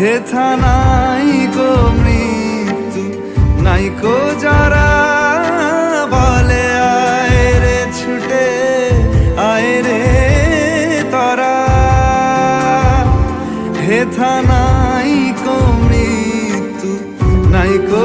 হেথা নাই গো মৃত্যু, নাই কো যারা বলে, আয় রে ছুটে, আয় রে তরা। হেথা নাই কো মৃত্যু, নাই কো